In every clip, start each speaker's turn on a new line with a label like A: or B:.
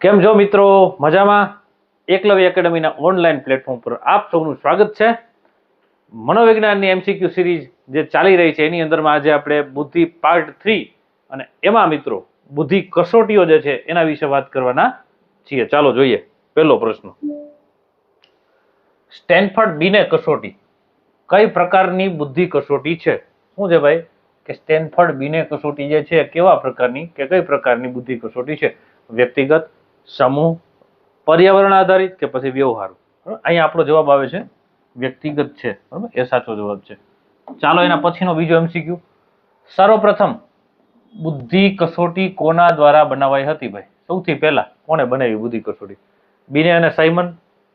A: કેમ છો મિત્રો? મજામાં? એકલવ્ય એકેડમીના ઓનલાઈન પ્લેટફોર્મ પર આપ સૌનું સ્વાગત છે. મનોવિજ્ઞાનની એમસીક્યુ સિરીઝ જે ચાલી રહી છે, એની અંદરમાં આજે આપણે બુદ્ધિ પાર્ટ થ્રી અને એમાં મિત્રો બુદ્ધિ કસોટીઓ જે છે, એના વિશે વાત કરવાના છીએ. ચાલો જોઈએ, પહેલો પ્રશ્ન. સ્ટેનફર્ડ બીને કસોટી કઈ પ્રકારની બુદ્ધિ કસોટી છે? શું છે ભાઈ? કે સ્ટેનફર્ડ બીને કસોટી જે છે, કેવા પ્રકારની કે કઈ પ્રકારની બુદ્ધિ કસોટી છે? વ્યક્તિગત સમૂહ, પર્યાવરણ આધારિત કે પછી વ્યવહાર? અહીંયા આપણો જવાબ આવે છે વ્યક્તિગત છે. બરાબર? એ સાચો જવાબ છે. ચાલો એના પછીનો બીજો એમસીક્યુ સર્વપ્રથમ, બુદ્ધિ કસોટી કોના દ્વારા બનાવાઈ હતી ભાઈ? સૌથી પહેલા કોણે બનાવી બુદ્ધિ કસોટી? બિને અને સાયમન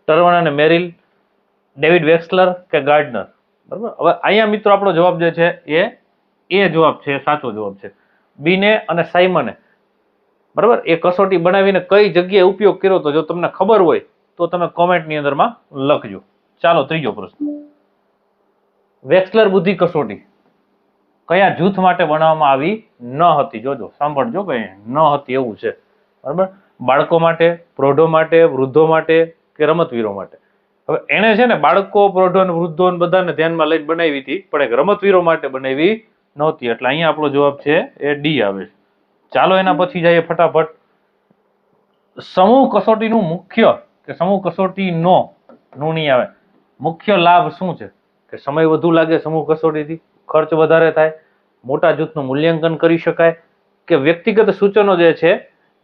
A: ટર્વન અને મેરિલ, ડેવિડ વેક્સલર કે ગાર્ડનર? બરાબર? હવે અહીંયા મિત્રો આપણો જવાબ જે છે એ એ જવાબ છે, સાચો જવાબ છે. બીને અને સાયમને બરાબર? એ કસોટી બનાવીને કઈ જગ્યાએ ઉપયોગ કર્યો તો જો તમને ખબર હોય, તો તમે કોમેન્ટની અંદરમાં લખજો. ચાલો, ત્રીજો પ્રશ્ન. વેક્સલર બુદ્ધિ કસોટી કયા જૂથ માટે બનાવવામાં આવી ન હતી? જોજો, સાંભળજો કઈ ન હતી એવું છે. બરાબર? બાળકો માટે, પ્રૌઢો માટે, વૃદ્ધો માટે કે રમતવીરો માટે? હવે એણે છે ને બાળકો, પ્રૌઢો અને વૃદ્ધો ને બધાને ધ્યાનમાં લઈને બનાવી હતી, પણ એક રમતવીરો માટે બનાવી નહોતી. એટલે અહીંયા આપણો જવાબ છે, એ ડી આવે છે. ચાલો એના પછી જઈએ ફટાફટ. સમૂહ કસોટીનું મુખ્ય કે સમૂહ કસોટી નો નું નહીં આવે. મુખ્ય લાભ શું છે? કે સમય વધુ લાગે સમૂહ કસોટીથી ખર્ચ વધારે થાય મોટા જૂથનું મૂલ્યાંકન કરી શકાય કે વ્યક્તિગત સૂચનો જે છે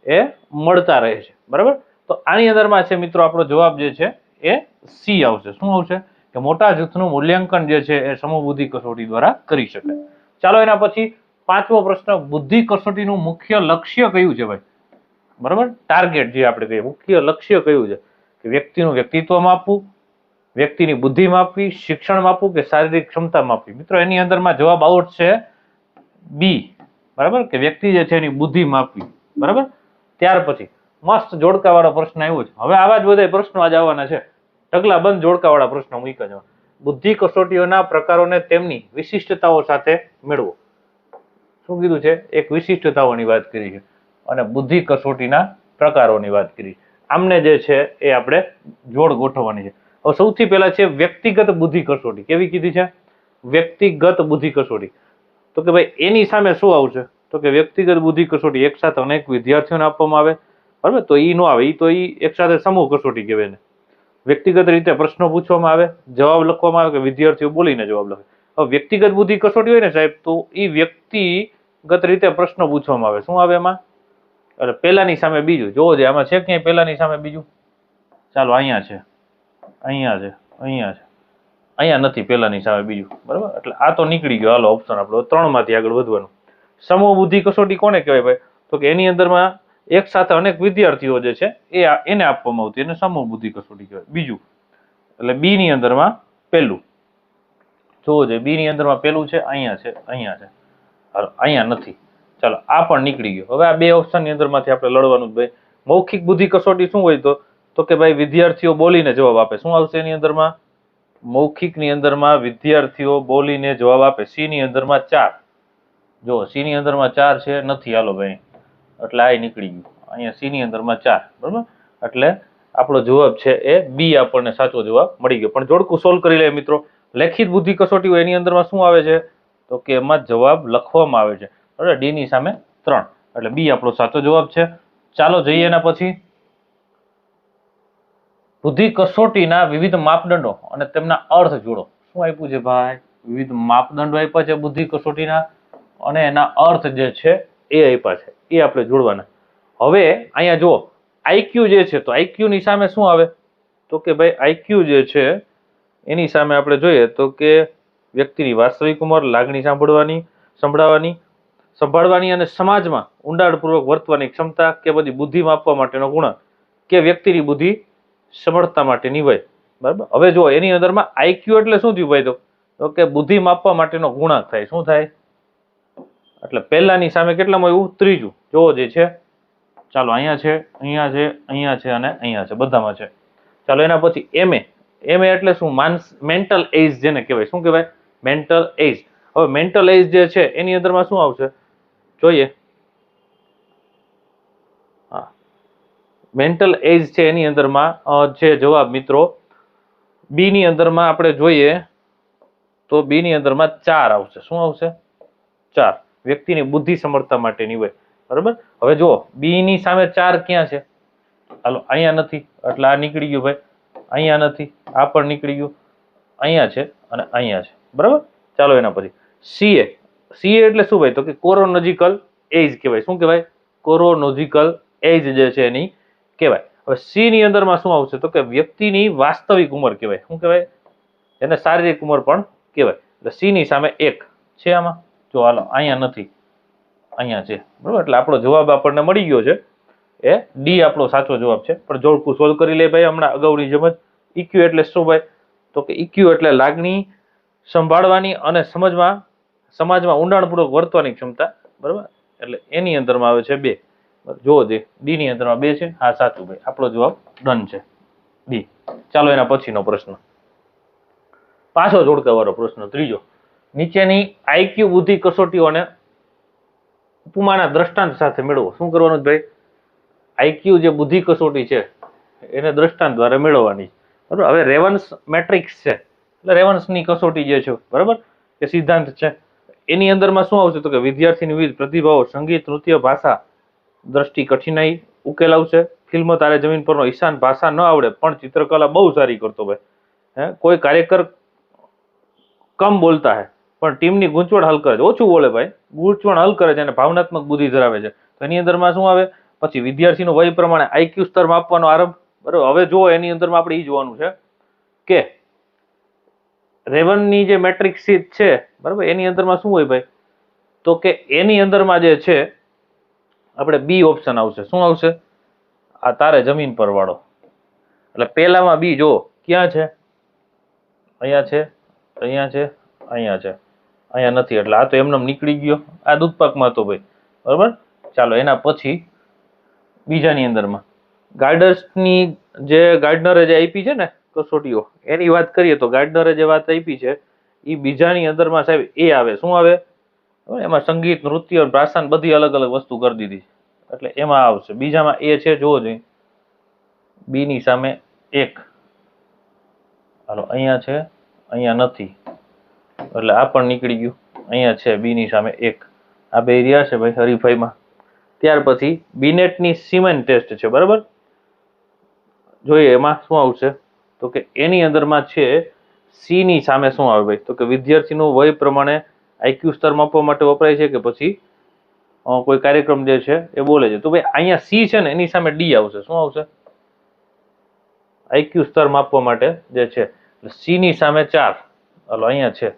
A: એ મળતા રહે છે. બરાબર? તો આની અંદરમાં છે મિત્રો આપણો જવાબ જે છે એ સી આવશે. શું આવશે? કે મોટા જૂથનું મૂલ્યાંકન જે છે એ સમૂહ બુદ્ધિ કસોટી દ્વારા કરી શકાય. ચાલો એના પછી પાંચમો પ્રશ્ન, બુદ્ધિ કસોટીનું મુખ્ય લક્ષ્ય કયું છે ભાઈ? બરાબર? ટાર્ગેટ જે આપણે કહીએ, મુખ્ય લક્ષ્ય કયું છે? કે વ્યક્તિનું વ્યક્તિત્વ માપવું વ્યક્તિની બુદ્ધિ માપવી શિક્ષણ માપવું કે શારીરિક ક્ષમતા માપવી મિત્રો, એની અંદરમાં જવાબ આઉટ છે બી બરાબર? કે વ્યક્તિ જે છે એની બુદ્ધિ માપવી બરાબર? ત્યાર પછી, મસ્ત જોડકાવાળો પ્રશ્ન આવ્યો છે. હવે આવા જ બધા પ્રશ્નો આજે આવવાના છે. ઢગલા બંધ જોડકાવાળા પ્રશ્નો મૂક્યા જવા બુદ્ધિ કસોટીઓના પ્રકારોને તેમની વિશિષ્ટતાઓ સાથે મેળવો. શું કીધું છે? એક વિશિષ્ટતાઓની વાત કરી છે અને બુદ્ધિ કસોટીના પ્રકારોની વાત કરી. આમને જે છે એ આપણે જોડ ગોઠવવાની છે. હવે સૌથી પહેલા છે વ્યક્તિગત બુદ્ધિ કસોટી. કેવી કીધી છે? વ્યક્તિગત બુદ્ધિ કસોટી. તો કે ભાઈ એની સામે શું આવશે? તો કે વ્યક્તિગત બુદ્ધિ કસોટી એક સાથે અનેક વિદ્યાર્થીઓને આપવામાં આવે. બરાબર? તો એ ન આવે. એ તો એ એક સાથે સમૂહ કસોટી કહેવાય ને વ્યક્તિગત રીતે પ્રશ્નો પૂછવામાં આવે, જવાબ લખવામાં આવે કે વિદ્યાર્થીઓ બોલીને જવાબ લખે. હવે વ્યક્તિગત બુદ્ધિ કસોટી હોય ને સાહેબ, તો એ વ્યક્તિગત રીતે પ્રશ્નો પૂછવામાં આવે. શું આવે એમાં? એટલે પહેલાની સામે બીજું. જોવો જોઈએ આમાં છે ક્યાંય પહેલાની સામે બીજું? ચાલો, અહીંયા છે. અહીંયા છે. અહીંયા છે. અહીંયા નથી, પહેલાની સામે બીજું. બરાબર? એટલે આ તો નીકળી ગયો. હાલો ઓપ્શન આપણો. ત્રણમાંથી આગળ વધવાનું. સમૂહ બુદ્ધિ કસોટી કોને કહેવાય ભાઈ? તો કે એની અંદરમાં એક સાથે અનેક વિદ્યાર્થીઓ જે છે, એ એને આપવામાં આવતી એને સમૂહ બુદ્ધિ કસોટી કહેવાય. બીજું. એટલે બી ની અંદરમાં પહેલું. જોવો જોઈએ બી ની અંદરમાં પહેલું છે, અહીંયા છે અહીંયા છે. અહીંયા નથી. ચાલો, આ પણ નીકળી ગયો. હવે આ બે ઓપ્શનની અંદરમાંથી આપણે લડવાનું ભાઈ. મૌખિક બુદ્ધિ કસોટી શું હોય તો? તો કે ભાઈ, વિદ્યાર્થીઓ બોલીને જવાબ આપે. શું આવશે એની અંદરમાં? મૌખિકની અંદરમાં વિદ્યાર્થીઓ બોલીને જવાબ આપે. સીની અંદરમાં ચાર. જો સીની અંદરમાં ચાર છે, નથી. હાલો ભાઈ. એટલે આ નીકળી ગયું. અહીંયા સીની અંદરમાં ચાર. બરાબર? એટલે આપણો જવાબ છે એ બી આપણને સાચો જવાબ મળી ગયો. પણ જોડકું સોલ્વ કરી લે મિત્રો. લેખિત બુદ્ધિ કસોટી હોય એની અંદરમાં શું આવે છે? તો કે એમાં જવાબ લખવામાં આવે છે. બરાબર? ડી ની સામે ત્રણ. એટલે બી આપણો સાચો જવાબ છે. ચાલો જઈએ એના પછી. બુદ્ધિ કસોટીના વિવિધ માપદંડો અને તેમના અર્થ જોડો. શું આપ્યું છે ભાઈ? વિવિધ માપદંડો આપ્યા છે બુદ્ધિ કસોટીના અને એના અર્થ જે છે એ આપ્યા છે. એ આપણે જોડવાના. હવે અહીંયા જુઓ. આઈક્યુ જે છે, તો આઈક્યુ ની સામે શું આવે? તો કે ભાઈ આઈક્યુ જે છે, એની સામે આપણે જોઈએ તો કે વ્યક્તિની વાસ્તવિક ઉંમર, લાગણી સાંભળવાની સંભળાવવાની સંભાળવાની અને સમાજમાં ઊંડાણપૂર્વક વર્તવાની ક્ષમતા કે બધી બુદ્ધિ માપવા માટેનો ગુણ કે વ્યક્તિની બુદ્ધિ સમર્થતા માટેની વય બરાબર? હવે જો એની અંદરમાં આઈક્યુ એટલે શું થયું ભાઈ તો? કે બુદ્ધિ માપવા માટેનો ગુણાંક થાય. શું થાય? એટલે પહેલાની સામે કેટલામાં એવું ત્રીજું. જોવો જે છે. ચાલો, અહીંયા છે અહીંયા છે અહીંયા છે અને અહીંયા છે. બધામાં છે. ચાલો, એના પછી એમએ એમએ એટલે શું? માનસ મેન્ટલ એજ જેને કહેવાય. શું કહેવાય? મેન્ટલ એજ હવે મેન્ટલ એજ જે છે, એની અંદરમાં શું આવશે? જોઈએ. હા. મેન્ટલ એજ છે એની અંદરમાં છે જવાબ મિત્રો. બી ની અંદરમાં આપણે જોઈએ, તો બી ની અંદરમાં ચાર આવશે. શું આવશે? ચાર. વ્યક્તિની બુદ્ધિ સમર્થતા માટેની હોય. બરાબર? હવે જુઓ બી ની સામે ચાર ક્યાં છે? હાલો, અહીંયા નથી. એટલે આ નીકળી ગયું ભાઈ. અહીંયા નથી. આ પણ નીકળી ગયું. અહીંયા છે અને અહીંયા છે. બરાબર? ચાલો એના પછી. સીએ. સીએ એટલે શું ભાઈ? તો કે કોરોનોજિકલ એજ કહેવાય. શું કહેવાય? કોરોનોજિકલ એજ જે છે એની કહેવાય. હવે સી ની અંદરમાં શું આવશે? તો કે વ્યક્તિની વાસ્તવિક ઉંમર કહેવાય. શું કહેવાય? એને શારીરિક ઉંમર પણ કહેવાય. એટલે સી ની સામે એક છે આમાં? જો હાલો, અહીંયા નથી. અહીંયા છે. બરાબર? એટલે આપણો જવાબ આપણને મળી ગયો છે. એ ડી આપણો સાચો જવાબ છે. પણ જોડકું સોલ્વ કરી લે ભાઈ હમણાં અગાઉની જેમ જ. ઇક્યુ એટલે શું ભાઈ? તો કે ઇક્યુ એટલે લાગણી સંભાળવાની અને સમજમાં સમાજમાં ઊંડાણપૂર્વક વર્તવાની ક્ષમતા, બરાબર? એટલે એની અંદરમાં આવે છે બે. જુઓ જે ડીની અંદરમાં બે છે. હા, સાચું ભાઈ. આપણો જવાબ ડન છે. ડી. ચાલો એના પછીનો પ્રશ્ન. પાછો જોડકાવાળો પ્રશ્ન, ત્રીજો. નીચેની આઈક્યુ બુદ્ધિ કસોટીઓને ઉપમાના દ્રષ્ટાંત સાથે મેળવો. શું કરવાનું ભાઈ? આઈક્યુ જે બુદ્ધિ કસોટી છે, એને દ્રષ્ટાંત દ્વારા મેળવવાની બરાબર? હવે રેવન્સ મેટ્રિક્સ છે. એટલે રેવન્સની કસોટી જે છે, બરાબર? કે સિદ્ધાંત છે. એની અંદરમાં શું આવશે તો કે વિદ્યાર્થીની વિવિધ પ્રતિભાવો સંગીત, નૃત્ય, ભાષા દ્રષ્ટિ કઠિનાઈ ઉકેલ આવશે. ફિલ્મ તારે જમીન પરનો ઈશાન ભાષા ન આવડે, પણ ચિત્રકલા બહુ સારી કરતો ભાઈ. હે? કોઈ કાર્યકર કમ બોલતા હે, પણ ટીમની ગૂંચવણ હલ કરે છે. ઓછું બોલે ભાઈ. ગૂંચવણ હલ કરે છે અને ભાવનાત્મક બુદ્ધિ ધરાવે છે. તો એની અંદરમાં શું આવે? પછી વિદ્યાર્થીનું વય પ્રમાણે આઈક્યુ સ્તર માપવાનો આરંભ. બરાબર? હવે જો એની અંદરમાં આપણે એ જોવાનું છે કે રેવનની જે મેટ્રિક શીટ છે, બરાબર? એની અંદરમાં શું હોય ભાઈ? તો કે એની અંદરમાં જે છે, આપણે બી ઓપ્શન આવશે. શું આવશે? આ તારે જમીન પર વાળો. એટલે પહેલામાં બી જો, ક્યાં છે? અહીંયા છે અહીંયા છે અહીંયા છે. અહીંયા નથી, એટલે આ તો એમને નીકળી ગયો. આ દૂધપાકમાં હતો ભાઈ, બરાબર? ચાલો, એના પછી બીજાની અંદરમાં. ગાર્ડર્સની જે ગાર્ડનરે જે આપી છે ને કસોટીઓ. એની વાત કરીએ તો ગાર્ડનરે જે વાત આપી છે એ બીજાની અંદરમાં સાહેબ એ આવે. શું આવે? એમાં સંગીત, નૃત્ય ભાષા બધી અલગ અલગ વસ્તુ કરી દીધી એટલે એમાં આવશે. બીજામાં એ છે જોવો જોઈએ બીની સામે એક. હાલો, અહીંયા છે, અહીંયા નથી. એટલે આ પણ નીકળી ગયું. અહીંયા છે, બીની સામે એક. આ બે રહ્યા છે ભાઈ, હરીફાઈમાં. ત્યાર પછી બીનેટની સિમેન્ટ ટેસ્ટ છે, બરાબર? જોઈએ એમાં શું આવશે? તો કે એની અંદરમાં છે સી ની સામે શું આવે ભાઈ? તો કે વિદ્યાર્થીનું વય પ્રમાણે આઈક્યુ સ્તર માપવા માટે વપરાય છે કે પછી કોઈ કાર્યક્રમ જે છે એ બોલે છે. તો ભાઈ અહીંયા સી છે ને એની સામે ડી આવશે. શું આવશે? આઈક્યુ સ્તર માપવા માટે જે છે સી ની સામે ચાર. હલો, અહીંયા છે.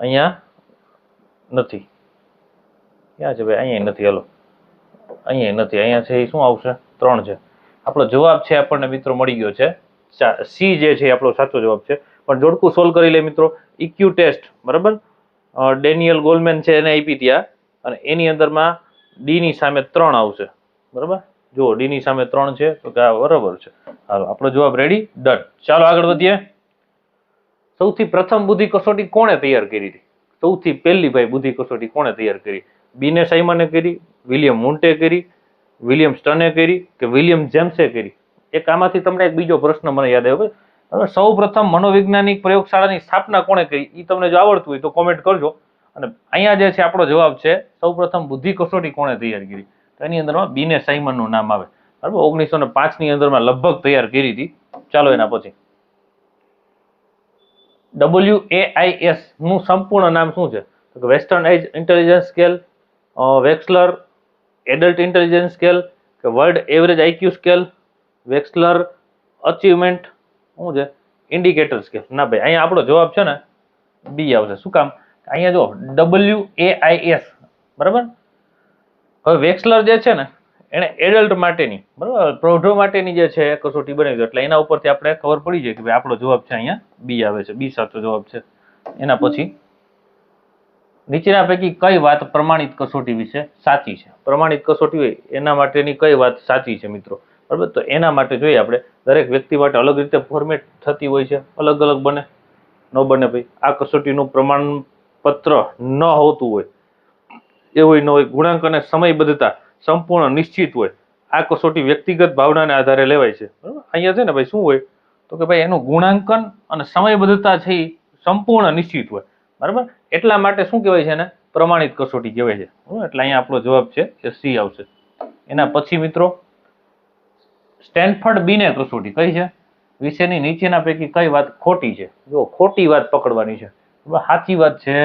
A: અહીંયા નથી. ક્યાં છે ભાઈ? અહીંયા નથી. હલો. અહીંયા નથી. અહીંયા છે એ શું આવશે? ત્રણ છે. આપણો જવાબ છે આપણને મિત્રો મળી ગયો છે. સી જે છે આપણો સાચો જવાબ છે. પણ જોડકું સોલ્વ કરી લે મિત્રો. ઇક્યુ ટેસ્ટ બરાબર? ડેનિયલ ગોલમેન છે એને આપી ત્યાં અને એની અંદરમાં ડીની સામે ત્રણ આવશે. બરાબર? જુઓ ડી ની સામે ત્રણ છે, તો કે આ બરાબર છે. હાલો, આપણો જવાબ રેડી ડન ચાલો આગળ વધીએ. સૌથી પ્રથમ બુદ્ધિ કસોટી કોણે તૈયાર કરી હતી? સૌથી પહેલી ભાઈ બુદ્ધિ કસોટી કોણે તૈયાર કરી? બીને સાઇમને કરી વિલિયમ મુન્ટે કરી વિલિયમ સ્ટને કરી કે વિલિયમ જેમ્સે કરી? એક આમાંથી તમને એક બીજો પ્રશ્ન મને યાદ આવ્યો. હવે સૌ પ્રથમ મનોવૈજ્ઞાનિક પ્રયોગશાળાની સ્થાપના કોણે કરી? એ તમને જો આવડતું હોય તો કોમેન્ટ કરજો. અને અહીંયા જે છે આપણો જવાબ છે સૌ પ્રથમ બુદ્ધિ કસોટી કોણે તૈયાર કરી? એની અંદરમાં બીને સાઇમનનું નામ આવે. બરાબર? ઓગણીસો ને પાંચની અંદરમાં લગભગ તૈયાર કરી હતી. ચાલો એના પછી. ડબલ્યુ એ આઈ એસનું સંપૂર્ણ નામ શું છે? તો western age intelligence scale Wechsler adult intelligence scale કે world average IQ scale Wechsler achievement શું છે? ઇન્ડિકેટર સ્કેલ ના ભાઈ, અહીંયા આપણો જવાબ છે ને બી આવશે. શું કામ? અહીંયા જો ડબલ્યુ એ આઈ એસ બરાબર? હવે વેક્સલર જે છે ને, એને એડલ્ટ માટેની, બરાબર? પ્રૌઢો માટેની જે છે, કસોટી બનાવી એટલે એના ઉપરથી આપણે ખબર પડી જાય કે ભાઈ આપણો જવાબ છે અહીંયા બી આવે છે બી સાચો જવાબ છે. એના પછી, નીચેના પૈકી કઈ વાત પ્રમાણિત કસોટી વિશે સાચી છે? પ્રમાણિત કસોટી હોય, એના માટેની કઈ વાત સાચી છે, મિત્રો? બરાબર? તો એના માટે જોઈએ આપણે, દરેક વ્યક્તિ માટે અલગ રીતે ફોર્મેટ થતી હોય છે. અલગ અલગ બને. ન બને ભાઈ. આ કસોટીનું પ્રમાણપત્ર ન હોતું હોય એવું ન હોય, ગુણાંક અને સમયબદ્ધતા સંપૂર્ણ નિશ્ચિત હોય. આ કસોટી વ્યક્તિગત ભાવનાને આધારે લેવાય છે. બરાબર? અહીંયા છે ને ભાઈ શું હોય? તો કે ભાઈ એનું ગુણાંકન અને સમયબદ્ધતા છે એ સંપૂર્ણ નિશ્ચિત હોય. બરાબર? એટલા માટે શું કહેવાય છે એને? પ્રમાણિત કસોટી કહેવાય છે. એટલે અહીંયા આપણો જવાબ છે એ સી આવશે. એના પછી મિત્રો સ્ટેનફર્ડ બીને કસોટી કઈ છે? વિશેની નીચેના પૈકી કઈ વાત ખોટી છે? જો ખોટી વાત પકડવાની છે સાચી વાત છે.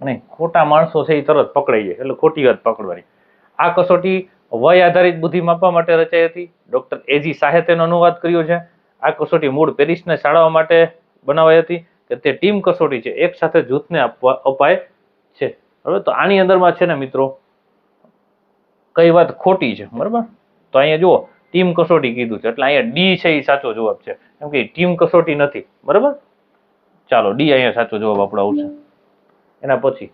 A: નહીં ખોટા માણસો છે એ તરત પકડાઈ જાય, એટલે ખોટી વાત પકડવાની. આ કસોટી વય આધારિત બુદ્ધિ માપવા માટે રચાઈ હતી. ડોક્ટર એજી શાહે તેનો અનુવાદ કર્યો છે. આ કસોટી મૂળ પેરિસને શાળાઓ માટે બનાવાઈ હતી કે તે ટીમ કસોટી છે, એક સાથે જૂથને આપવા અપાય છે. બરાબર તો આની અંદરમાં છે ને મિત્રો, કઈ વાત ખોટી છે, બરાબર? તો અહીંયા જુઓ ટીમ કસોટી કીધું છે. એટલે અહીંયા ડી છે એ સાચો જવાબ છે. કેમ કે ટીમ કસોટી નથી. બરાબર? ચાલો, ડી અહીંયા સાચો જવાબ આપણો આવશે. એના પછી,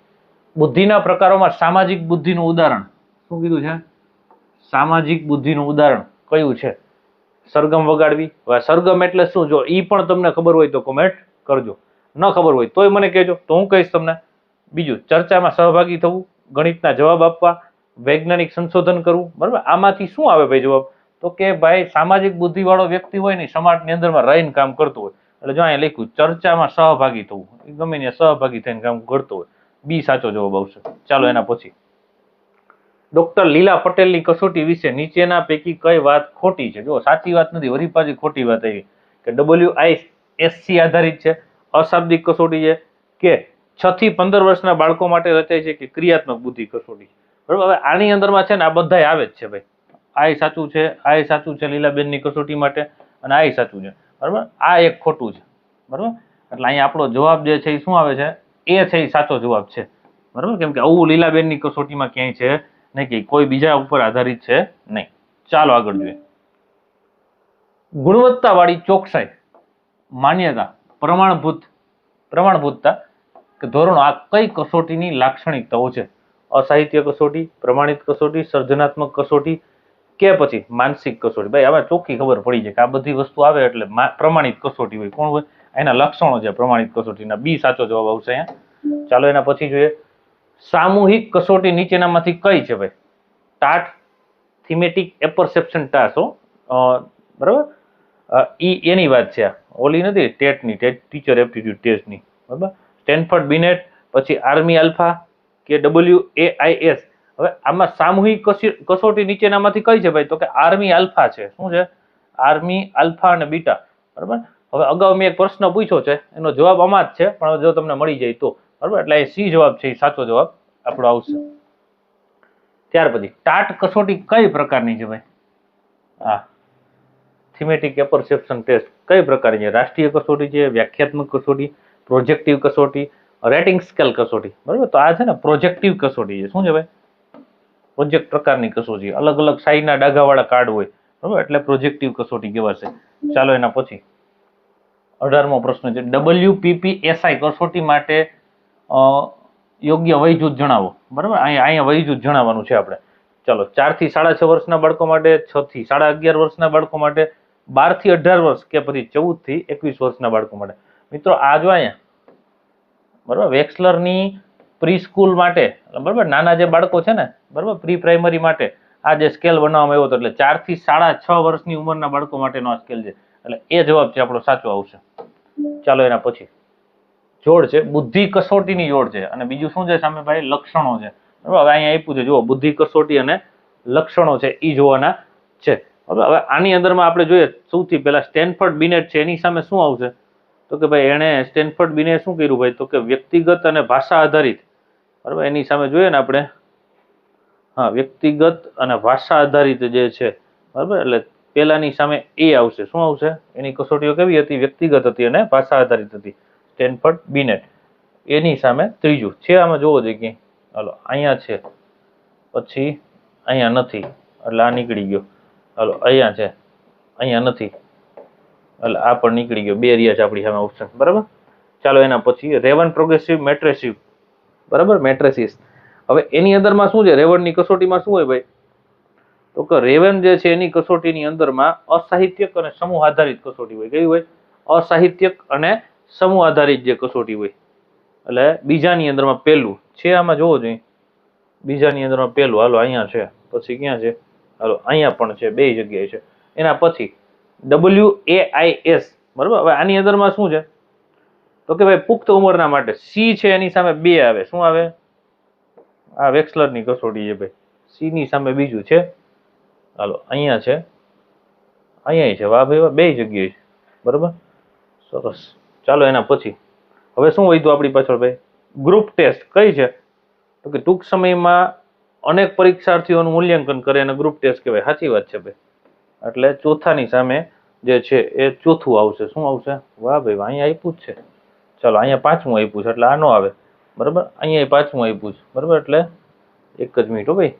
A: બુદ્ધિના પ્રકારોમાં સામાજિક બુદ્ધિનું ઉદાહરણ. શું કીધું છે? સામાજિક બુદ્ધિનું ઉદાહરણ કયું છે? સરગમ વગાડવી? હવે સરગમ એટલે શું? જો એ પણ તમને ખબર હોય તો કોમેન્ટ કરજો. ન ખબર હોય તોય મને કહેજો. તો હું કહીશ તમને. બીજું, ચર્ચામાં સહભાગી થવું, ગણિતના જવાબ આપવા, વૈજ્ઞાનિક સંશોધન કરવું. બરાબર? આમાંથી શું આવે ભાઈ જવાબ? તો કે ભાઈ સામાજિક બુદ્ધિવાળો વ્યક્તિ હોય ને સમાજની અંદરમાં રહીને કામ કરતો હોય. એટલે જો અહીંયા લખ્યું, ચર્ચામાં સહભાગી થવું. ગમે ત્યાં સહભાગી થઈને કામ કરતો હોય. બી સાચો જવાબ આવશે. ચાલો એના પછી. ડોક્ટર લીલા પટેલની કસોટી વિશે નીચેના પૈકી કઈ વાત ખોટી છે? જો સાચી વાત નથી વરી પાછી ખોટી વાત આવી. કે ડબલ્યુ આઈ એસસી આધારિત છે. અશાબ્દિક કસોટી છે કે છ થી પંદર વર્ષના બાળકો માટે રચાય છે કે ક્રિયાત્મક બુદ્ધિ કસોટી. બરાબર? હવે આની અંદરમાં છે ને આ બધા આવે જ છે ભાઈ. આ સાચું છે, આ સાચું છે લીલાબેનની કસોટી માટે અને આ સાચું છે. બરાબર? આ એક ખોટું છે. બરાબર? એટલે અહીંયા આપણો જવાબ જે છે એ શું આવે છે? એ છે એ સાચો જવાબ છે. બરાબર? કેમ કે આવું લીલાબેનની કસોટીમાં ક્યાંય છે નહીં કે કોઈ બીજા ઉપર આધારિત છે નહીં. ચાલો આગળ જોઈએ. ગુણવત્તાવાળી ચોકસાઈ, માન્યતા, પ્રમાણભૂત, પ્રમાણભૂતતા કે ધોરણો, આ કઈ કસોટીની લાક્ષણિકતાઓ છે? અસાહિત્ય કસોટી, પ્રમાણિત કસોટી, સર્જનાત્મક કસોટી કે પછી માનસિક કસોટી? ભાઈ હવે ચોખ્ખી ખબર પડી જાય કે આ બધી વસ્તુ આવે એટલે પ્રમાણિત કસોટી હોય. કોણ હોય? એના લક્ષણો છે પ્રમાણિત કસોટીના. બી સાચો જવાબ આવશે અહીંયા. ચાલો એના પછી જોઈએ. સામૂહિક કસોટી નીચેનામાંથી કઈ છે ભાઈ? ટાટ થીમેટિક એપરસેપ્શન ટાસ્ક બરાબર? અ, ઈ એની વાત છે ઓલી નથી? ટેટની. ટેટ ટીચર એપ્ટિટ્યુડ ટેસ્ટની બરાબર? સ્ટેનફર્ડ બિનેટ પછી આર્મી આલ્ફા કે ડબલ્યુ એ આઈ એસ? હવે આમાં સામૂહિક કસોટી નીચેનામાંથી કઈ છે ભાઈ? તો કે આર્મી આલ્ફા છે. શું છે? આર્મી આલ્ફા અને બીટા. બરાબર? હવે અગાઉ મેં એક પ્રશ્ન પૂછ્યો છે. એનો જવાબ આમાં જ છે, પણ જો તમને મળી જાય તો. બરાબર? એટલે એ સી જવાબ છે એ સાચો જવાબ આપણો આવશે. ત્યાર પછી, ટાટ કસોટી કઈ પ્રકારની છે ભાઈ? હા થીમેટિક એપરસેપ્શન ટેસ્ટ કઈ પ્રકારની છે? રાષ્ટ્રીય કસોટી છે, વ્યાખ્યાત્મક કસોટી પ્રોજેક્ટિવ કસોટી રેટિંગ સ્કેલ કસોટી. બરાબર? તો આ છે ને પ્રોજેક્ટિવ કસોટી છે. શું છે ભાઈ? પ્રોજેક્ટ પ્રકારની કસોટી અલગ અલગ સાઈઝના ડાઘાવાળા કાર્ડ હોય. બરાબર? એટલે પ્રોજેક્ટિવ કસોટી કહેવાશે. ચાલો એના પછી. અઢારમો પ્રશ્ન છે. ડબલ્યુપીપીએસઆઈ એસઆઈ કસોટી માટે યોગ્ય વયજૂથ જણાવો. બરાબર? અહીંયા અહીંયા વયજૂથ જણાવવાનું છે આપણે. ચાલો ચારથી સાડા છ વર્ષના બાળકો માટે છ થી સાડા અગિયાર વર્ષના બાળકો માટે બારથી અઢાર વર્ષ કે પછી ચૌદથી એકવીસ વર્ષના બાળકો માટે. મિત્રો, આ જો અહીંયા. બરાબર? વેક્સલરની પ્રી સ્કૂલ માટે, બરાબર, નાના જે બાળકો છે ને, બરાબર પ્રી પ્રાઇમરી માટે આ જે સ્કેલ બનાવવામાં આવ્યો હતો, એટલે ચારથી સાડા છ વર્ષની ઉંમરના બાળકો માટેનો આ સ્કેલ છે. એટલે એ જવાબ છે આપણો સાચો આવશે. ચાલો એના પછી. જોડ છે, બુદ્ધિ કસોટીની જોડ છે. અને બીજું શું છે સામે ભાઈ? લક્ષણો છે. બરાબર, હવે અહીંયા આપ્યું છે, જુઓ, બુદ્ધિ કસોટી અને લક્ષણો છે એ જોવાના છે. બરાબર, હવે આની અંદરમાં આપણે જોઈએ, સૌથી પહેલા સ્ટેનફર્ડ બિનેટ છે, એની સામે શું આવશે? તો કે ભાઈ, એણે સ્ટેનફર્ડ બિને શું કર્યું ભાઈ? તો કે વ્યક્તિગત અને ભાષા આધારિત બરાબર? એની સામે જોઈએ ને આપણે. હા, વ્યક્તિગત અને ભાષા આધારિત જે છે, બરાબર? એટલે પહેલાની સામે એ આવશે. શું આવશે? એની કસોટીઓ કેવી હતી? વ્યક્તિગત હતી અને ભાષા આધારિત હતી. Stanford Binet. એની સામે ત્રીજું. છે આમાં જોવો જોઈએ ક્યાંય હાલો, અહીંયા છે. પછી અહીંયા નથી. એટલે આ નીકળી ગયો. હાલો, અહીંયા છે. અહીંયા નથી. એટલે આ પણ નીકળી ગયો. બે રહ્યા છે આપણી સામે ઓપ્શન બરાબર? ચાલો, એના પછી રેવન પ્રોગ્રેસિવ મેટ્રેસિવ બરાબર? મેટ્રેસિસ. હવે એની અંદરમાં શું છે? રેવણની કસોટીમાં શું હોય ભાઈ? તો કે રેવન જે છે એની કસોટીની અંદરમાં અસાહિત્યક અને સમૂહ આધારિત કસોટી હોય. કેવી હોય? અસાહિત્યક અને સમૂહ આધારિત જે કસોટી હોય. એટલે બીજાની અંદરમાં પહેલું છે આમાં જોવો જોઈએ બીજાની અંદરમાં પહેલું હાલો, અહીંયા છે. પછી ક્યાં છે? હાલો, અહીંયા પણ છે. બે જગ્યાએ છે. એના પછી ડબલ્યુ એ આઈ એસ બરાબર? હવે આની અંદરમાં શું છે? તો કે ભાઈ પુખ્ત ઉંમરના માટે સી છે એની સામે બે આવે. શું આવે? આ વેક્સલરની કસોટી છે ભાઈ. સી ની સામે બીજું છે. હાલો, અહીંયા છે. અહીંયા છે. વાહ ભાઈ બે જગ્યાએ છે. બરાબર? સરસ. ચાલો એના પછી. હવે શું વધ્યું આપણી પાછળ ભાઈ? ગ્રુપ ટેસ્ટ કઈ છે? તો કે ટૂંક સમયમાં અનેક પરીક્ષાર્થીઓનું મૂલ્યાંકન કરે અને ગ્રુપ ટેસ્ટ કહેવાય. સાચી વાત છે ભાઈ. એટલે ચોથાની સામે જે છે એ ચોથું આવશે. શું આવશે? વાહ ભાઈ અહીંયા આપ્યું જ છે. ચાલો, અહીંયા પાંચમું આપ્યું છે એટલે આ નો આવે. બરાબર? અહીંયા પાંચમું આપ્યું છે બરાબર? એટલે એક જ મિનિટ હો ભાઈ.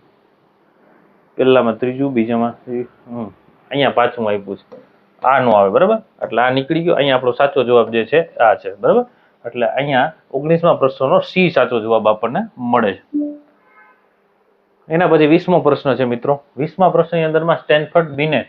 A: પહેલામાં ત્રીજું, બીજામાં હમ. અહીંયા પાંચમું આપ્યું છે આ નો આવે, બરાબર? એટલે આ નીકળી ગયો. અહીંયા આપણો સાચો જવાબ જે છે, આ છે, બરાબર? એટલે અહીંયા ઓગણીસમા પ્રશ્નનો સી સાચો જવાબ આપણને મળે છે. એના પછી વીસમો પ્રશ્ન છે, મિત્રો. વીસમા પ્રશ્નની અંદરમાં સ્ટેનફર્ડ બીને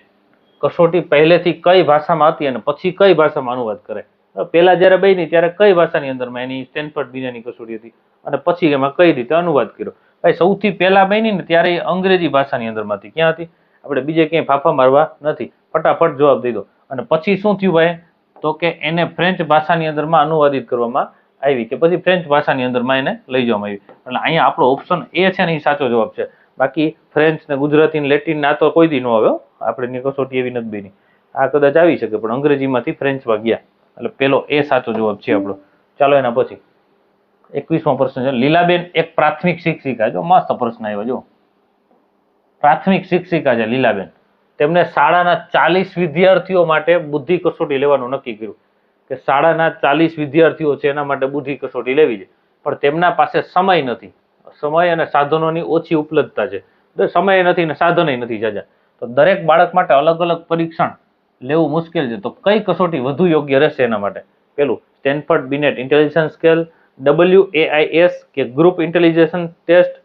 A: કસોટી પહેલેથી કઈ ભાષામાં હતી અને પછી કઈ ભાષામાં અનુવાદ કરે? પહેલા જ્યારે બની ત્યારે કઈ ભાષાની અંદરમાં એની સ્ટેનફર્ડ બીજાની કસોટી હતી? અને પછી એમાં કઈ રીતે અનુવાદ કર્યો? ભાઈ, સૌથી પહેલા બની ને ત્યારે અંગ્રેજી ભાષાની અંદરમાં હતી ક્યાં હતી? આપણે બીજે ક્યાંય ફાફા મારવા નથી. ફટાફટ જવાબ દઈ દો. અને પછી શું થયું ભાઈ? તો કે એને ફ્રેન્ચ ભાષાની અંદરમાં અનુવાદિત કરવામાં આવી કે પછી ફ્રેન્ચ ભાષાની અંદરમાં એને લઈ જવામાં આવી. એટલે અહીંયા આપણો ઓપ્શન એ છે ને એ સાચો જવાબ છે. બાકી ફ્રેન્ચ ને ગુજરાતી ને લેટિન ના તો કોઈ દી ન આવ્યો આપણે કસોટી એવી નથી બની. આ કદાચ આવી શકે, પણ અંગ્રેજીમાંથી ફ્રેન્ચમાં ગયા એટલે પેલો એ સાચો જવાબ છે આપણો. ચાલો એના પછી. એકવીસમો પ્રશ્ન છે, લીલાબેન એક પ્રાથમિક શિક્ષિકા. જો મસ્ત પ્રશ્ન આવ્યો, જો. પ્રાથમિક શિક્ષિકા છે લીલાબેન. તેમને શાળાના ચાલીસ વિદ્યાર્થીઓ માટે બુદ્ધિ કસોટી લેવાનું નક્કી કર્યું કે શાળાના ચાલીસ વિદ્યાર્થીઓ છે એના માટે બુદ્ધિ કસોટી લેવી છે. પણ તેમના પાસે સમય નથી. સમય અને સાધનોની ઓછી ઉપલબ્ધતા છે. સમય નથી ને સાધનય નથી, જાજા. તો દરેક બાળક માટે અલગ અલગ પરીક્ષણ લેવું મુશ્કેલ છે. તો કઈ કસોટી વધુ યોગ્ય રહેશે એના માટે? પેલું, Stanford Binet intelligence scale, W AIS કે ગ્રુપ ઇન્ટેલિજન્સ ટેસ્ટ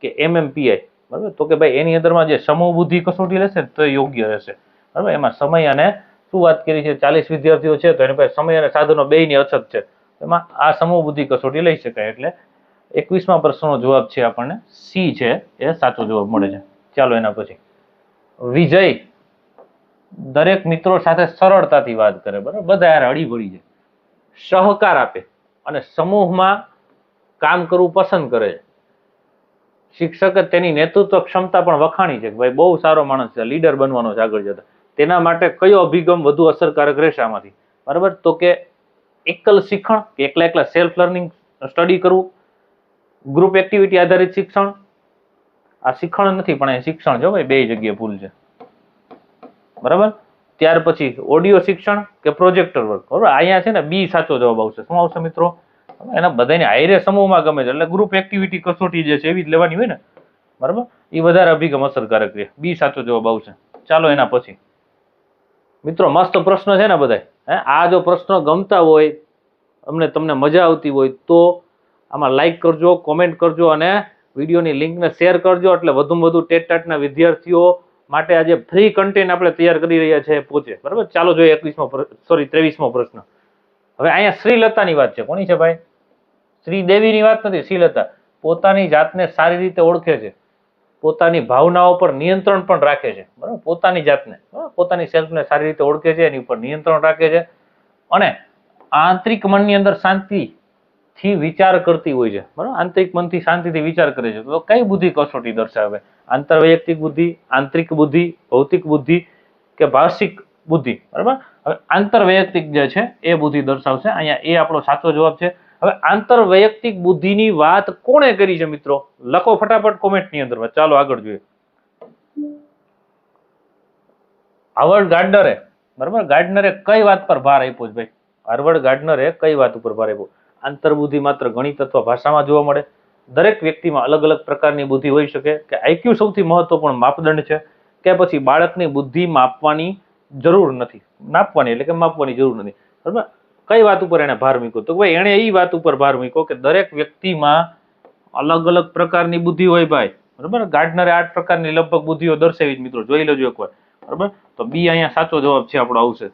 A: કે એમએમપીઆઈ? બરાબર? તો કે ભાઈ, એની અંદરમાં જે સમૂહ બુદ્ધિ કસોટી લેશે તો યોગ્ય રહેશે. બરાબર? એમાં સમય અને શું વાત કરી છે? ચાલીસ વિદ્યાર્થીઓ છે, તો એની પાસે સમય અને સાધનો બેયની અછત છે. એમાં આ સમૂહ બુદ્ધિ કસોટી લઈ શકાય. એટલે એકવીસમા પ્રશ્નનો જવાબ છે આપણને. સી છે, એ સાચો જવાબ મળે છે. ચાલો એના પછી. વિજય દરેક મિત્રો સાથે સરળતાથી વાત કરે, બરાબર? બધા યાર હળીભળી જાય. સહકાર આપે અને સમૂહમાં કામ કરવું પસંદ કરે છે. શિક્ષકે તેની નેતૃત્વ ક્ષમતા પણ વખાણી છે કે ભાઈ બહુ સારો માણસ છે, લીડર બનવાનો છે, આગળ જતા. તેના માટે કયો અભિગમ વધુ અસરકારક રહેશે આમાંથી? બરાબર? તો કે એકલ શિક્ષણ કે એકલા એકલા સેલ્ફ લર્નિંગ સ્ટડી કરવું ગ્રુપ એક્ટિવિટી આધારિત શિક્ષણ. આ શિક્ષણ નથી, પણ એ શિક્ષણ જો ભાઈ, બે જગ્યાએ ભૂલ છે. બરાબર? ત્યાર પછી ઓડિયો શિક્ષણ કે પ્રોજેક્ટર વર્ક. બરાબર? અહીંયા છે ને બી સાચો જવાબ આવશે. શું આવશે મિત્રો? એના બધાને હાઈરે સમૂહમાં ગમે છે. એટલે ગ્રુપ એક્ટિવિટી કસોટી જે છે એવી જ લેવાની હોય ને. બરાબર? એ વધારે અભિગમ અસરકારક રહે. બી સાચો જવાબ આવશે. ચાલો એના પછી. મિત્રો, મસ્ત પ્રશ્ન છે ને બધાય. હે? આ જો પ્રશ્નો ગમતા હોય, અમને તમને મજા આવતી હોય, તો આમાં લાઈક કરજો કોમેન્ટ કરજો અને વિડીયોની લિંકને શેર કરજો. એટલે વધુમાં વધુ ટેટ ટાટના વિદ્યાર્થીઓ માટે આજે ફ્રી કન્ટેન્ટ આપણે તૈયાર કરી રહ્યા છે પોતે. બરાબર? ચાલો જોઈએ એકવીસમો સોરી ત્રેવીસમો પ્રશ્ન. હવે અહીંયા શ્રીલતાની વાત છે. કોની છે ભાઈ? શ્રીદેવીની વાત નથી, શ્રીલતા. પોતાની જાતને સારી રીતે ઓળખે છે. પોતાની ભાવનાઓ પર નિયંત્રણ પણ રાખે છે. બરાબર? પોતાની જાતને. પોતાની સેલ્ફને સારી રીતે ઓળખે છે, એની ઉપર નિયંત્રણ રાખે છે. અને આંતરિક મનની અંદર શાંતિથી વિચાર કરતી હોય છે. બરાબર? આંતરિક મનથી શાંતિથી વિચાર કરે છે. તો કઈ બુદ્ધિ કસોટી દર્શાવે? આંતરવૈયક્તિક બુદ્ધિ, આંતરિક બુદ્ધિ, ભૌતિક બુદ્ધિ કે ભાષિક બુદ્ધિ. બરાબર? હવે આંતરવૈયક્તિક જે છે એ બુદ્ધિ દર્શાવશે. અહીંયા એ આપણો સાચો જવાબ છે. હવે આંતરવૈયક્તિક બુદ્ધિની વાત કોણે કરી છે મિત્રો? લખો ફટાફટ કોમેન્ટની અંદર. ચાલો આગળ જોઈએ. હાવર્ડ ગાર્ડનરે. બરાબર? ગાર્ડનરે કઈ વાત પર ભાર આપ્યો છે ભાઈ? હાર્વર્ડ ગાર્ડનરે કઈ વાત ઉપર ભાર આપ્યો? આંતરબુદ્ધિ માત્ર ગણિત અથવા ભાષામાં જોવા મળે. દરેક વ્યક્તિમાં અલગ અલગ પ્રકારની બુદ્ધિ હોઈ શકે કે આઈક્યુ સૌથી મહત્વપૂર્ણ માપદંડ છે કે પછી બાળકની બુદ્ધિ માપવાની જરૂર નથી. માપવાની એટલે કે માપવાની જરૂર નથી. બરાબર? કઈ વાત ઉપર એને ભાર મૂક્યો? તો ભાઈ એણે એ વાત ઉપર ભાર મૂક્યો કે દરેક વ્યક્તિમાં અલગ અલગ પ્રકારની બુદ્ધિ હોય ભાઈ. બરાબર? ગાર્ડનરે આઠ પ્રકારની લગભગ બુદ્ધિઓ દર્શાવી જ મિત્રો. જોઈ લેજો એકવાર. બરાબર? તો બી અહીંયા સાચો જવાબ છે આપણો આવશે.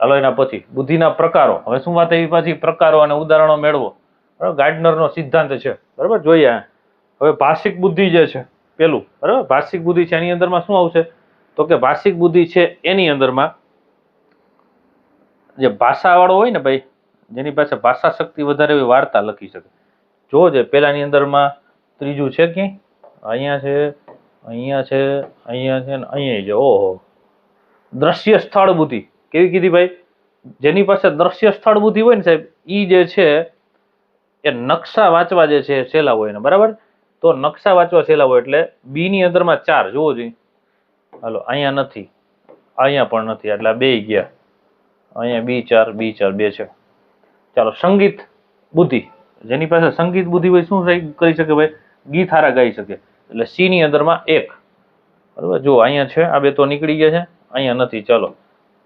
A: ચાલો એના પછી. બુદ્ધિના પ્રકારો. હવે શું વાત એવી પાછી પ્રકારો અને ઉદાહરણો મેળવો. ગાર્ડનરનો સિદ્ધાંત છે. બરાબર? જોઈએ હવે ભાષિક બુદ્ધિ જે છે, પેલું. બરાબર? ભાષિક બુદ્ધિ છે એની અંદરમાં શું આવશે? તો કે ભાષિક બુદ્ધિ છે એની અંદરમાં જે ભાષાવાળો હોય ને ભાઈ, જેની પાસે ભાષા શક્તિ વધારે એવી વાર્તા લખી શકે. જો જે પેલાની અંદરમાં ત્રીજું છે ક્યાંય? અહીંયા છે અહીંયા છે અહીંયા છે ને અહીંયા છે. ઓહો. દ્રશ્ય સ્થળ બુદ્ધિ. કેવી કીધી ભાઈ? જેની પાસે દ્રશ્ય સ્થળ બુદ્ધિ હોય ને સાહેબ, ઈ જે છે એ નકશા વાંચવા જે છે સહેલા હોય ને બરાબર? તો નકશા વાંચવા સહેલા હોય એટલે બી ની અંદરમાં ચાર જોવો જોઈએ હાલો, અહીંયા નથી. અહીંયા પણ નથી, એટલે બે ગયા. અહીંયા બી ચાર બી ચાર, બે છે. ચાલો, સંગીત બુદ્ધિ. જેની પાસે સંગીત બુદ્ધિ હોય શું કરી શકે ભાઈ? ગીત હારા ગાઈ શકે. એટલે સી ની અંદરમાં એક. બરાબર? જો અહીંયા છે, આ બે તો નીકળી ગયા છે. અહીંયા નથી, ચાલો.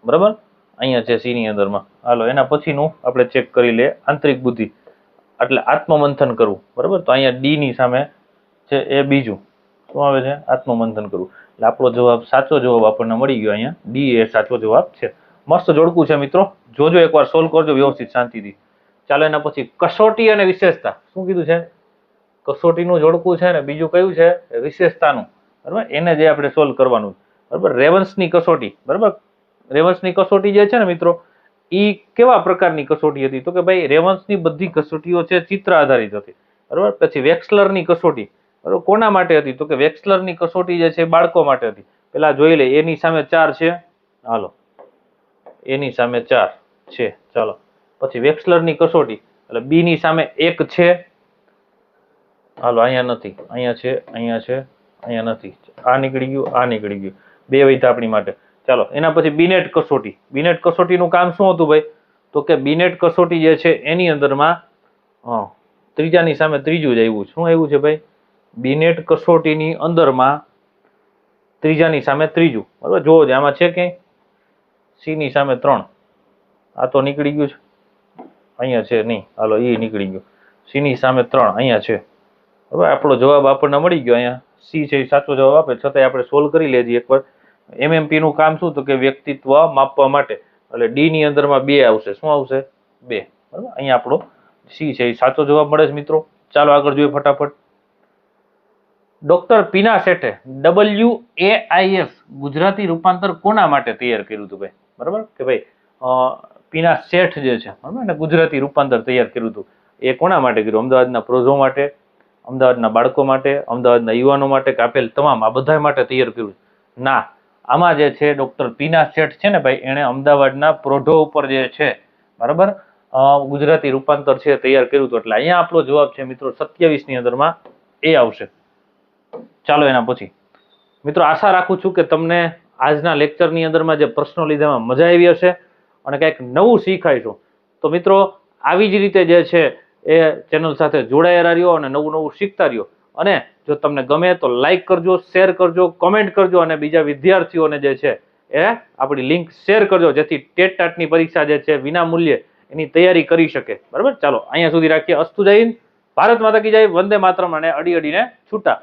A: બરાબર? અહીંયા છે સી ની અંદરમાં. હાલો, એના પછીનું આપણે ચેક કરી લે આંતરિક બુદ્ધિ. એટલે આત્મમંથન કરવું, બરાબર? તો અહીંયા ડી ની સામે છે એ બીજું. શું આવે છે? આત્મમંથન કરવું. એટલે આપણો જવાબ, સાચો જવાબ આપણને મળી ગયો અહીંયા. ડી એ સાચો જવાબ છે. મસ્ત જોડકું છે મિત્રો. જોજો એકવાર સોલ્વ કરજો વ્યવસ્થિત, શાંતિથી. ચાલો એના પછી કસોટી અને વિશેષતા. શું કીધું છે? કસોટીનું જોડકું છે ને બીજું કયું છે? વિશેષતાનું. બરાબર? એને જે આપણે સોલ્વ કરવાનું બરાબર? રેવન્સની કસોટી. બરાબર? રેવન્સની કસોટી જે છે ને મિત્રો ઈ કેવા પ્રકારની કસોટી હતી? તો કે ભાઈ રેવન્સની બધી કસોટીઓ છે ચિત્ર આધારિત હતી. બરાબર? પછી વેક્સલરની કસોટી. બરાબર? કોના માટે હતી? તો કે વેક્સલરની કસોટી જે છે બાળકો માટે હતી. પેલા જોઈ લે, એની સામે ચાર છે. હાલો. એની સામે ચાર છે. ચાલો. પછી વેક્સલરની કસોટી. એટલે બી ની સામે એક છે. હાલો, અહીંયા નથી. અહીંયા છે અહીંયા છે, અહીંયા નથી. આ નીકળી ગયું, આ નીકળી ગયું. બે વૈતા આપણી માટે. ચાલો, એના પછી બિનેટ કસોટી. બિનેટ કસોટીનું કામ શું હતું ભાઈ? તો કે બિનેટ કસોટી જે છે, એની અંદરમાં ત્રીજાની સામે ત્રીજું જ આવ્યું. શું આવ્યું છે ભાઈ? બિનેટ કસોટીની અંદરમાં ત્રીજાની સામે ત્રીજું. બરાબર? જોવો જ આમાં છે કંઈ સીની સામે ત્રણ. આ તો નીકળી ગયું છે. અહીંયા છે નહીં. હાલો એ નીકળી ગયું. સીની સામે ત્રણ, અહીંયા છે. હવે આપણો જવાબ આપણને મળી ગયો અહીંયા. સી છે સાચો જવાબ આપે, છતાંય આપણે સોલ્વ કરી લેજે એકવાર. MMP નું કામ શું તો કે વ્યક્તિત્વ માપવા માટે. એટલે ડી ની અંદરમાં બે આવશે. શું આવશે? બે. બરાબર? અહીંયા આપણો સી છે. એ સાચો જવાબ મળે છે, મિત્રો. ચાલો આગળ જોઈએ ફટાફટ. ડોક્ટર પીના શેઠે ડબલ્યુ એ આઈએસ ગુજરાતી રૂપાંતર કોના માટે તૈયાર કર્યું હતું ભાઈ? બરાબર? કે ભાઈ પીના શેઠ જે છે, બરાબર? એને ગુજરાતી રૂપાંતર તૈયાર કર્યું હતું. એ કોના માટે કર્યું? અમદાવાદના પ્રોઝો માટે, અમદાવાદના બાળકો માટે, અમદાવાદના યુવાનો માટે કે આપેલ તમામ આ બધા માટે તૈયાર કર્યું ના. આમાં જે છે, ડૉક્ટર પીના શેઠ છે ને ભાઈ, એણે અમદાવાદના પ્રોઢો ઉપર જે છે, બરાબર ગુજરાતી રૂપાંતર છે તૈયાર કર્યું હતું. એટલે અહીંયા આપણો જવાબ છે, મિત્રો, સત્યાવીસની અંદરમાં એ આવશે. ચાલો એના પછી. મિત્રો, આશા રાખું છું કે તમને આજના લેક્ચરની અંદરમાં જે પ્રશ્નો લીધામાં મજા આવી હશે અને કંઈક નવું શીખાઈશું. તો મિત્રો, આવી જ રીતે જે છે, એ ચેનલ સાથે જોડાયેલા રહ્યો અને નવું નવું શીખતા રહ્યો. અને જો તમને ગમે તો લાઈક કરજો શેર કરજો કોમેન્ટ કરજો અને બીજા વિદ્યાર્થીઓને જે છે એ આપણી લિંક શેર કરજો, જેથી ટેટ ટાટની પરીક્ષા જે છે વિના મૂલ્યે એની તૈયારી કરી શકે. બરાબર? ચાલો, અહીંયા સુધી રાખીએ. અસ્તુ હિન્દ. ભારત માતા કી જય. વંદે માતરમ અને અડી અડીને છૂટા.